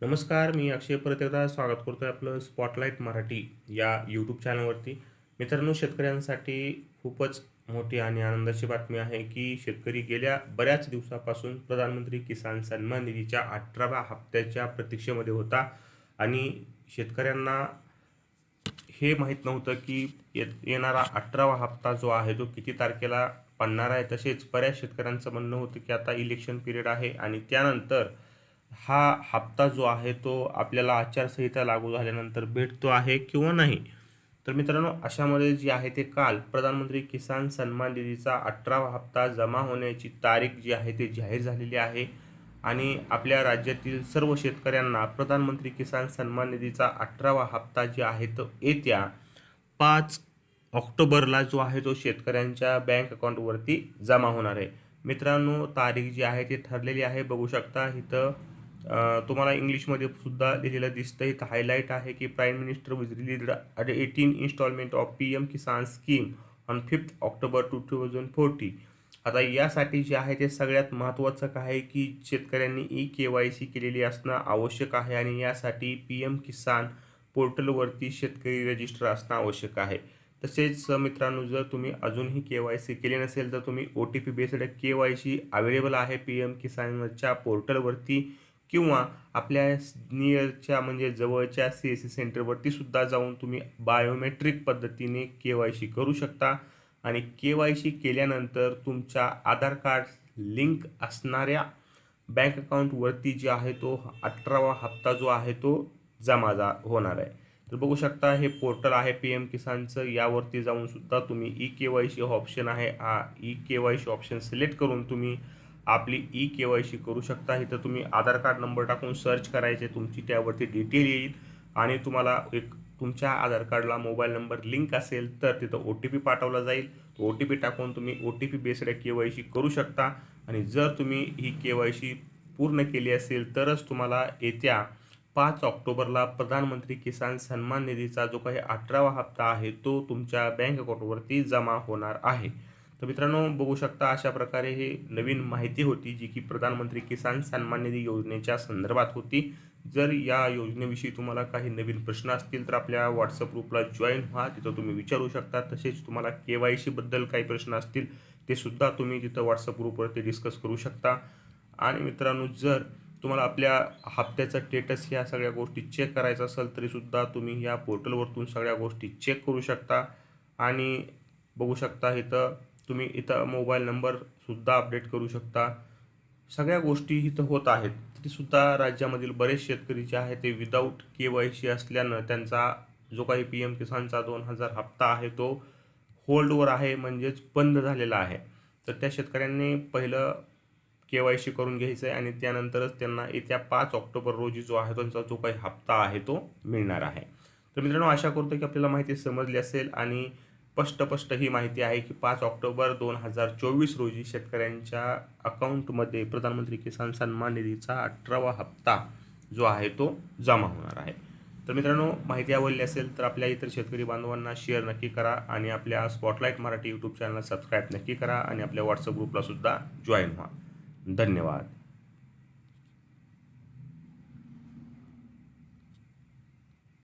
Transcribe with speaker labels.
Speaker 1: नमस्कार मी अक्षय परत एकदा स्वागत आहे आपलं स्पॉटलाईट मराठी या यूट्यूब चॅनलवरती मित्रांनो शेतकऱ्यांसाठी खूपच मोठी आणि आनंदाची बातमी आहे की शेतकरी गेल्या बऱ्याच दिवसापासून प्रधानमंत्री किसान सन्मान निधीच्या अठराव्या हप्त्याच्या प्रतीक्षेमध्ये होता आणि शेतकऱ्यांना हे माहीत नव्हतं की ये येणारा अठरावा हप्ता जो आहे तो किती तारखेला पडणार आहे तसेच बऱ्याच शेतकऱ्यांचं म्हणणं होतं की आता इलेक्शन पिरियड आहे आणि त्यानंतर हा हप्ता जो आहे तो आपल्याला आचारसंहिता लागू झाल्यानंतर भेटतो आहे किंवा नाही? तर मित्रांनो अशामध्ये जे आहे ते काल प्रधानमंत्री किसान सन्मान निधीचा अठरावा हप्ता जमा होण्याची तारीख जी आहे ते जाहीर झालेली आहे आणि आपल्या राज्यातील सर्व शेतकऱ्यांना प्रधानमंत्री किसान सन्मान निधीचा अठरावा हप्ता जे आहे तो येत्या पाच ऑक्टोबरला जो आहे तो शेतकऱ्यांच्या बँक अकाउंटवरती जमा होणार आहे. मित्रांनो तारीख जी आहे ती ठरलेली आहे. बघू शकता इथं तुम्हाला इंग्लिशमध्ये सुद्धा लिहिलेलं दिसतं इथं हायलाईट आहे की prime minister with release at eighteen installment of P M Kisan scheme on fifth October two thousand forty आता यासाठी जे आहे ते सगळ्यात महत्त्वाचं काय आहे की शेतकऱ्यांनी ई के वाय सी केलेली असणं आवश्यक आहे आणि यासाठी पी एम किसान पोर्टलवरती शेतकरी रजिस्टर असणं आवश्यक आहे. तसेच मित्रांनो जर तुम्ही अजूनही के वाय सी केली नसेल तर तुम्ही O T P based K Y C available आहे पी एम किसानच्या पोर्टलवरती. किंवा आपल्या नियरच्या म्हणजे जवळच्या सी एस सी सेंटरवरती सुद्धा जाऊन तुम्ही बायोमेट्रिक पद्धतीने के वाय सी करू शकता. आणि के वाय सी केल्यानंतर तुमच्या आधार कार्ड लिंक असणाऱ्या बँक अकाउंटवरती जे आहे तो अठरावा हप्ता जो आहे तो जमा जा होणार आहे. तर बघू शकता हे पोर्टल आहे पी एम किसानचं यावरती जाऊन सुद्धा तुम्ही E K Y C option आहे. हा E K Y C option select करून तुम्ही आपली ई के वाय सी करू शकता. इथं तुम्ही आधार कार्ड नंबर टाकून सर्च करायचे तुमची त्यावरती डिटेल येईल. आणि तुम्हाला एक तुमच्या आधार कार्डला मोबाईल नंबर लिंक असेल तर तिथं ओ टी पी पाठवला जाईल. तो ओ टी पी टाकून तुम्ही O T P based K Y C करू शकता. आणि जर तुम्ही ही के वाय सी पूर्ण केली असेल तरच तुम्हाला येत्या पाच ऑक्टोबरला प्रधानमंत्री किसान सन्मान निधीचा जो काही अठरावा हप्ता आहे तो तुमच्या बँक अकाउंटवरती जमा होणार आहे. तर मित्रांनो बघू शकता अशा प्रकारे हे नवीन माहिती होती जी की प्रधानमंत्री किसान सन्मान निधी योजनेच्या संदर्भात होती. जर या योजनेविषयी तुम्हाला काही नवीन प्रश्न असतील तर आपल्या व्हॉट्सअप ग्रुपला जॉईन व्हा. तिथं तुम्ही विचारू शकता. तसेच तुम्हाला के वाय सीबद्दल काही प्रश्न असतील ते सुद्धा तुम्ही तिथं व्हॉट्सअप ग्रुपवरती डिस्कस करू शकता. आणि मित्रांनो जर तुम्हाला आपल्या हप्त्याचं स्टेटस ह्या सगळ्या गोष्टी चेक करायचं असेल तरीसुद्धा तुम्ही या पोर्टलवरतून सगळ्या गोष्टी चेक करू शकता. आणि बघू शकता इथं तुम्ही इथं मोबाईल नंबरसुद्धा अपडेट करू शकता. सगळ्या गोष्टी इथं होत आहेत. तरीसुद्धा राज्यामधील बरेच शेतकरी जे आहे ते विदाऊट के वाय सी असल्यानं त्यांचा जो काही पी एम किसानचा दोन हजार हप्ता आहे तो होल्डवर आहे म्हणजेच बंद झालेला आहे. तर त्या शेतकऱ्यांनी पहिलं के वाय सी करून घ्यायचं आहे आणि त्यानंतरच त्यांना येत्या पाच ऑक्टोबर रोजी जो आहे त्यांचा जो काही हप्ता आहे तो मिळणार आहे. तर मित्रांनो आशा करतो की आपल्याला माहिती समजली असेल आणि स्पष्टस्पष्ट ही माहिती आहे की पाच ऑक्टोबर दोन हजार चोवीस रोजी शेतकऱ्यांच्या अकाउंटमध्ये प्रधानमंत्री किसान सन्मान निधीचा अठरावा हप्ता जो आहे तो जमा होणार आहे. तर मित्रांनो माहिती आवडली असेल तर आपल्या इतर शेतकरी बांधवांना शेअर नक्की करा आणि आपल्या स्पॉटलाईट मराठी यूट्यूब चॅनलला सबस्क्राईब नक्की करा आणि आपल्या व्हॉट्सअप ग्रुपला सुद्धा जॉईन व्हा. धन्यवाद.